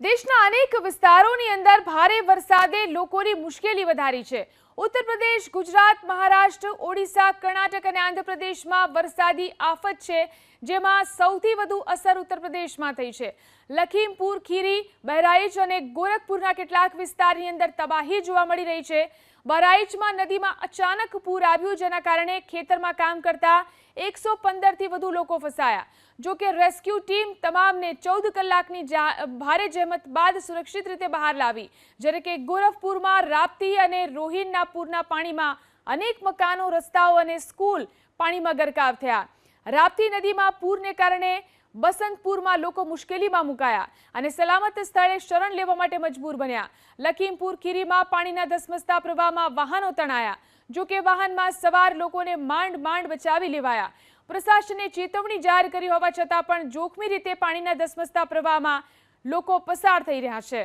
દેશના અનેક વિસ્તારોની અંદર ભારે વરસાદે લોકોની મુશ્કેલી વધારી છે. ઉત્તર પ્રદેશ ગુજરાત, મહારાષ્ટ્ર, ઓડિશા, કર્ણાટક અને આંધ્રપ્રદેશમાં વરસાદી આફત છે, જેમાં સૌથી વધુ અસર ઉત્તર પ્રદેશમાં થઈ છે. લખીમપુર, ખીરી બહરાઇચ અને ગોરખપુરના કેટલાક વિસ્તારની અંદર તબાહી જોવા મળી રહી છે. બહરાઇચમાં નદીમાં અચાનક પૂર આવ્યું, જેના કારણે ખેતરમાં કામ કરતા એકસો પંદરથી વધુ લોકો ફસાયા. જો કે રેસ્ક્યુ ટીમ તમામને ચૌદ કલાકની ભારે જહેમત બાદ સુરક્ષિત રીતે બહાર લાવી, જ્યારે કે ગોરખપુરમાં રાપ્તી અને રોહિણના પૂરના પાણીમાં અનેક મકાનો, રસ્તાઓ અને સ્કૂલ પાણીમાં ગરકાવ થયા. રાપ્તી નદીમાં પૂરને કારણે બસંતપુરમાં લોકો મુશ્કેલીમાં મુકાયા અને સલામત સ્થળે શરણ લેવા માટે મજબૂર બન્યા. લખીમપુર ખીરીમાં પાણીના ધસમસતા પ્રવાહમાં વાહનો તણાયા, જો કે વાહનમાં સવાર લોકોને માંડ માંડ બચાવી લેવાયા. પ્રશાસને ચેતવણી જાહેર કરી હોવા છતાં પણ જોખમી રીતે પાણીના ધસમસતા પ્રવાહમાં લોકો પસાર થઈ રહ્યા છે.